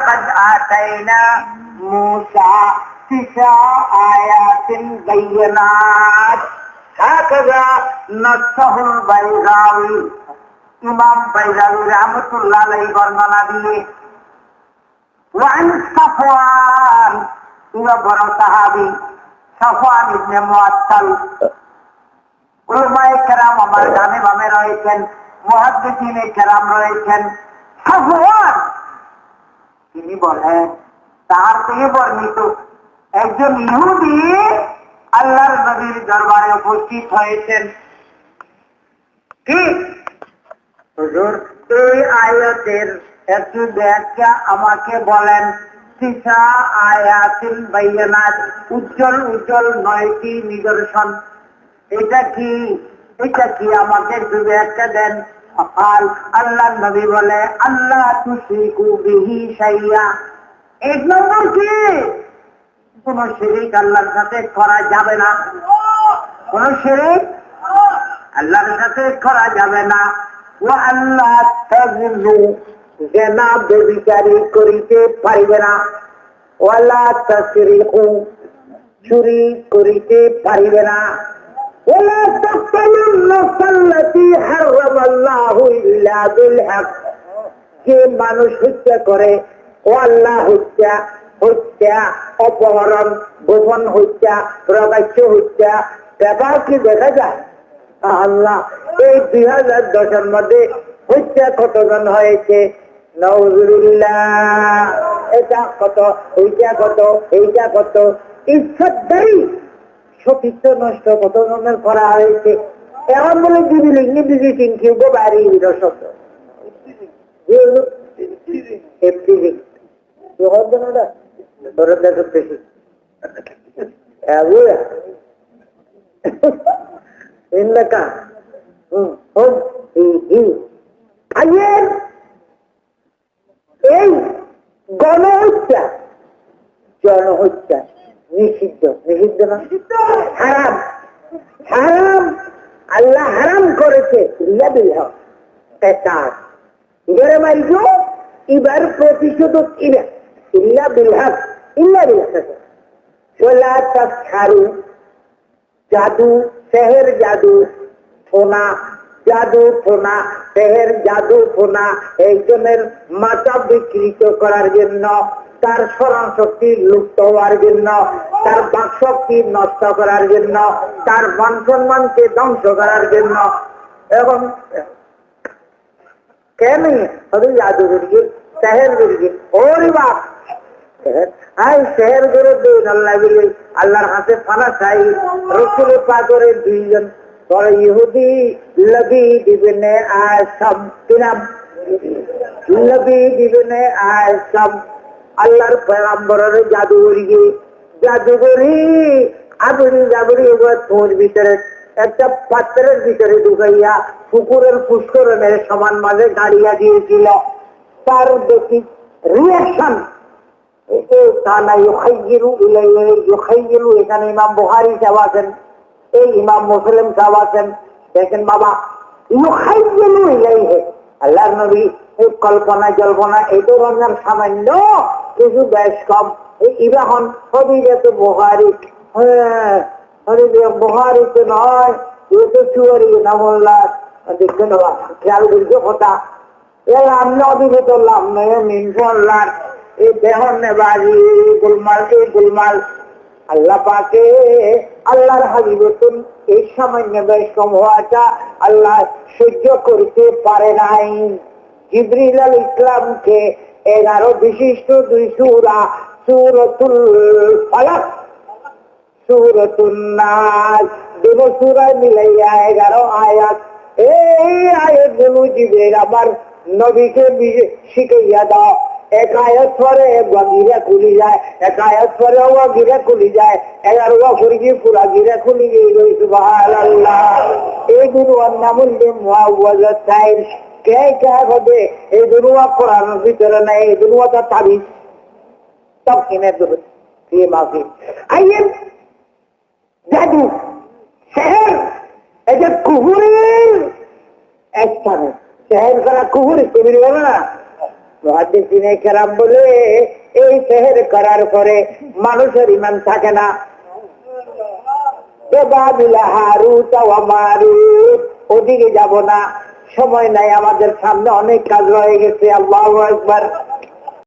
ولقد آتينا موسى تسع آيات بينات هكذا نصه البيضاوي ইমাম বাইরাবি রহমতুল্লাহ আলাই বর্ণনা দিয়ে ওয়ান সাফওয়ান ইনি বড় সাহাবি সাফওয়ান ইবনে মুআত্তাল উলামায়ে কেরাম আমার ডানে বামে রয়েছেন মুহাদ্দিসিনে কেরাম রয়েছেন সাফওয়ান তিনি বলেন তার থেকে বর্ণিত একজন ইহুদি আল্লাহর নবীর দরবারে উপস্থিত হয়েছেন। ঠিক আয়াতের একটু ব্যাখ্যা আমাকে বলেন। উজ্জ্বল উজ্জ্বল নয়টি নিদর্শন। এটা কি? এটা কি আমাকে একটু ব্যাখ্যা দেন? আল্লাহ নবী বলে, আল্লাহ এক নম্বর কি? কোন শিরিক আল্লাহর সাথে করা যাবে না। কোন শিরিক আল্লাহর সাথে করা যাবে না। ও আল্লাহ জেনা বেবিচারি করিতে পারিবে না। ওয়ালা তাসরিকু, চুরি করিতে পারিবে না। ولا تقتلوا النفس التي حرم الله إلا بالحق যে মানুষ হত্যা করে ও আল্লাহ হত্যা হত্যা অপহরণ গোপন হত্যা প্রকাশ্য হত্যা ব্যাপার কি দেখা যায় আল্লাহ এই দুই হাজার দশের মধ্যে হত্যা কতজন হয়েছে নজরুল্লাহ এটা কত এইটা কত এইটা কত ইচ্ছাদারি সতীত্ব নষ্ট কত জনের করা হয়েছে। এমন বলে দিদি লিখনি দিদি চিনকি গো বাড়ি শব্দ এপ্রিলিং কি হবে না? ওটা তোরা দেখতেছি ইন্দাকা। হুম হুম আইয়ের এই গণহত্যা জনহত্যা। নিষিদ্ধ নিষিদ্ধ না? হারাম। হারাম। আল্লাহ হারাম করেছে ইয়া বিলহ এটার ইবারে মারিজ এবার প্রতিশোধ ইলা ইল্লা বিলহাক ইল্লা ওলা তাসহারু জাদু, সেহের জাদু, ফোনা জাদু, ফোনা, সেহের জাদু, ফোনা একজনের মাথা বিকৃত করার জন্য তার স্মরণ শক্তি লুপ্ত হওয়ার জন্য, তার বাক শক্তি নষ্ট করার জন্য, তার মান সম্মানকে ধ্বংস করার জন্য। এবং কেন দিন, আল্লাহ আল্লাহর হাতে ফানা চাই। রসুল পাগরের দুইজন ইহুদি লবি দিবেনে আসাম কিনাম লবি দিবেনে আসাম। আল্লাহর পয়গাম্বরের জাদুগরি জাদুগরি আবরি জাবরি এবার তোর ভিতরে, একটা পাত্রের ভিতরে ঢুকাইয়া পুকুরের পুষ্করণের সমান মাঝে গাড়িয়া দিয়েছিল। তার দেখি রিয়াকশন এখানে ইমাম বুহারি সাহেব আছেন, এই ইমাম মুসলিম সাহেব আছেন। দেখেন বাবা ইউখাইগিরু ইলাইহে, আল্লাহর নবী কল্পনা জল্পনা, এই রঞ্জন সামান্য কিছু বেশ কম এই ইবাহন হবিরাতে বুহারি হ্যাঁ নয় বাবা খেয়াল কথা? আমি অভিভূত লাভ নয় এই দেহন নেবাজি আল্লাহ পাকে, আল্লাহর হাবিবতুন এই সামান্য বেশ কম হওয়াটা আল্লাহ সহ্য করতে পারে নাই। জিবরিল ইসলামকে এগারো বিশিষ্ট দুই সুরা, সুরতুল ফালাক। সুরতুল নাস। দেব সুরায় মিলাইয়া এগারো আয়াত। এই আয়াতগুলো জিবরিল আমার নবীকে শিখাইয়া দাও। এক আয়াত খুলি যায়, এক আয়াত খুলি যায়। এগারো বছর গিয়ে পুরা খুলি গিয়ে সুবহানাল্লাহ। এই গুরু নামুল্লে মুআওয়াজাত তাইর। কে কে হবে এই দুনুয়া কোরআনের ভিতরে নাই, এই তাবিজ সব কিনে দেবে। মাফি? জাদু। শহর। এটা কুহুরের শহর কুহুর না মহাদিসিনে কেরাম বলে, এই সেহের করার পরে মানুষের ইমান থাকে না। ওদিকে যাব না। সময় নাই আমাদের সামনে অনেক কাজ রয়ে গেছে আল্লাহ একবার